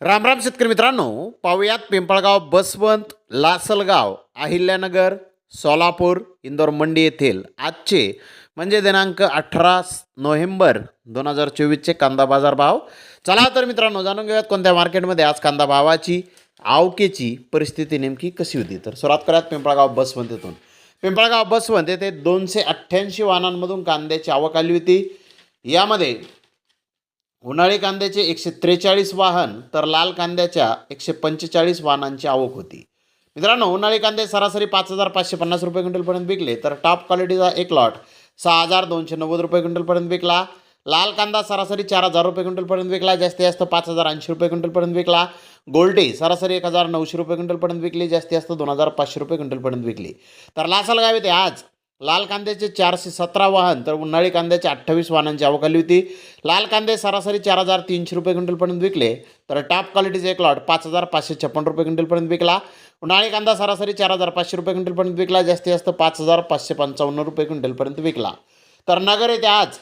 रामराम शेतकरी मित्रांनो पाहुयात पिंपळगाव बसवंत लासलगाव अहिल्यानगर सोलापूर इंदोर मंडी येथील आजचे म्हणजे दिनांक अठरा नोव्हेंबर दोन हजार चोवीसचे कांदा बाजार भाव. चला तर मित्रांनो जाणून घेऊयात कोणत्या मार्केटमध्ये आज कांदा भावाची आवकेची परिस्थिती नेमकी कशी होती? तर सुरुवात करूयात पिंपळगाव बसवंत येथून. पिंपळगाव बसवंत येथे दोनशे अठ्ठ्याऐंशी वाहनांमधून कांद्याची आवक आली होती. यामध्ये उन्हाळी कांद्याचे एकशे त्रेचाळीस वाहन तर लाल कांद्याच्या एकशे पंचेचाळीस वाहनांची आवक होती. मित्रांनो उन्हाळी कांदे सरासरी पाच हजार पाचशे पन्नास रुपये क्विंटलपर्यंत विकले तर टॉप क्वालिटीचा एक लॉट सहा हजार दोनशे नव्वद रुपये क्विंटलपर्यंत विकला. लाल कांदा सरासरी चार हजार रुपये क्विंटलपर्यंत विकला जास्तीत जास्त पाच हजार ऐंशी रुपये क्विंटलपर्यंत विकला. गोल्डे सरासरी एक हजार नऊशे रुपये क्विंटलपर्यंत विकली जास्तीत जास्त दोन हजार पाचशे रुपये क्विंटलपर्यंत विकली. तर लासलगाव येते आज लाल कांद्याचे चारशे सतरा वाहन तर उन्हाळी कांद्याचे अठ्ठावीस वाहनांची आवक आली होती. लाल कांदे सरासरी चार हजार तीनशे रुपये क्विंटलपर्यंत विकले तर टॉप क्वालिटीचे एक लॉट पाच हजार पाचशे छप्पन रुपये क्विंटलपर्यंत विकला. उन्हाळी कांदा सरासरी चार हजार पाचशे रुपये क्विंटलपर्यंत विकला जास्तीत जास्त पाच हजार पाचशे पंचावन्न रुपये क्विंटलपर्यंत विकला. तर नगर येथे आज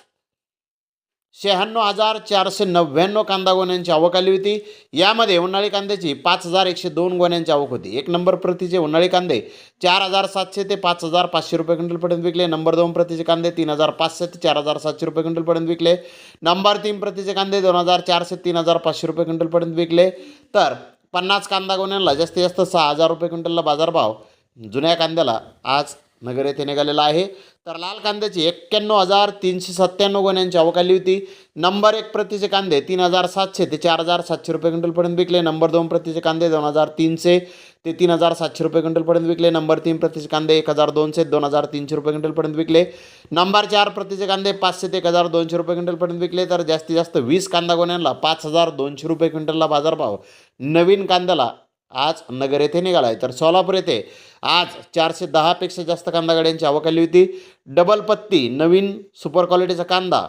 शहाण्णव हजार चारशे नव्याण्णव कांदा गोण्यांची आवक आली होती. यामध्ये उन्हाळी कांद्याची पाच हजार एकशे दोन गोण्यांची आवक होती. एक नंबर प्रतीचे उन्हाळी कांदे चार हजार सातशे ते पाच हजार पाचशे रुपये क्विंटलपर्यंत विकले. नंबर दोन प्रतीचे कांदे तीन हजार पाचशे ते चार हजार सातशे रुपये क्विंटलपर्यंत विकले. नंबर तीन प्रतीचे कांदे दोन हजार चारशे तीन हजार पाचशे रुपये क्विंटलपर्यंत विकले. तर पन्नास कांदा गोण्यांना जास्तीत जास्त सहा हजार रुपये क्विंटलला बाजारभाव जुन्या कांद्याला आज नगर येथे निघालेला आहे. तर लाल कांद्याची एक्क्याण्णव हजार तीनशे सत्त्याण्णव गोण्यांची आवक आली होती. नंबर एक प्रतीचे कांदे तीन हजार सातशे ते चार हजार सातशे रुपये क्विंटलपर्यंत विकले. नंबर दोन प्रतीचे कांदे दोन हजार तीनशे ते तीन हजार सातशे रुपये क्विंटलपर्यंत विकले. नंबर तीन प्रतीचे कांदे एक हजार दोनशे दोन हजार तीनशे रुपये क्विंटलपर्यंत विकले. नंबर चार प्रतीचे कांदे पाचशे ते एक हजार दोनशे रुपये क्विंटलपर्यंत विकले. तर जास्तीत जास्त वीस कांदा गोण्यांना पाच हजार दोनशे रुपये क्विंटलला बाजारभाव. नवीन कांद्याला आज नगर येथे निघाला आहे तर सोलापूर येथे आज चारशे दहापेक्षा जास्त कांदा गाड्यांची आवक आली होती. डबल पत्ती नवीन सुपर क्वालिटीचा कांदा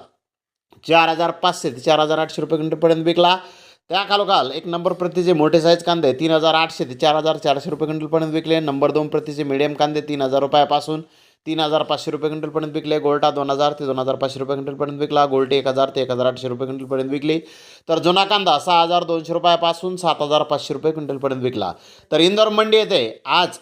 चार हजार पाचशे ते चार हजार आठशे रुपये क्विंटलपर्यंत विकला. त्या खालोखाल एक नंबर प्रतीचे मोठे साईज कांदे तीन हजार आठशे ते चार हजार चारशे रुपये क्विंटलपर्यंत विकले. नंबर दोन प्रतीचे मिडियम कांदे तीन हजार रुपयापासून तीन हजार पाचशे रुपये क्विंटलपर्यंत विकले. गोल्टा दोन हजार ते दोन हजार पाचशे रुपये क्विंटलपर्यंत विकला. गोल्टे एक हजार ते एक हजार आठशे रुपये क्विंटलपर्यंत विकली. तर जुना कांदा सहा हजार दोनशे रुपयापासून सात हजार पाचशे रुपये क्विंटलपर्यंत विकला. तर इंदोर मंडी येथे आज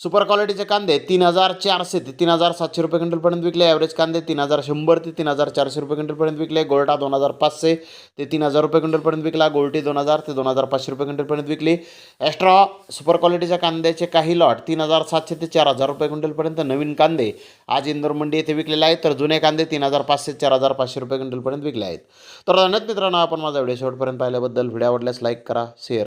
सुपर क्वालिटीचे कांदे तीन हजार चारशे ते तीन हजार सातशे रुपये क्विंटलपर्यंत विकले. ॲव्हरेज कांदे तीन हजार शंभर ते तीन हजार चारशे रुपये क्विंटलपर्यंत विकले. गोल्टा दोन हजार पाचशे ते तीन हजार रुपये क्विंटलपर्यंत विकला. गोल्टी दोन हजार ते दोन हजार पाचशे रुपये क्विंटलपर्यंत विकली. ॲस्ट्रॉ सुपर क्वालिटीच्या कांद्याचे काही लॉट तीन हजार सातशे ते चार हजार रुपये क्विंटलपर्यंत नवीन कांदे आज इंदोर मंडी येथे विकलेले आहेत. तर जुने कांदे तीन हजार पाचशे चार हजार पाचशे रुपये क्विंटलपर्यंत विकले आहेत. तर धन्यवाद मित्रांनो आपण माझा व्हिडिओ शेवटपर्यंत पाहिल्याबद्दल व्हिडिओ आवडल्यास लाईक करा शेअर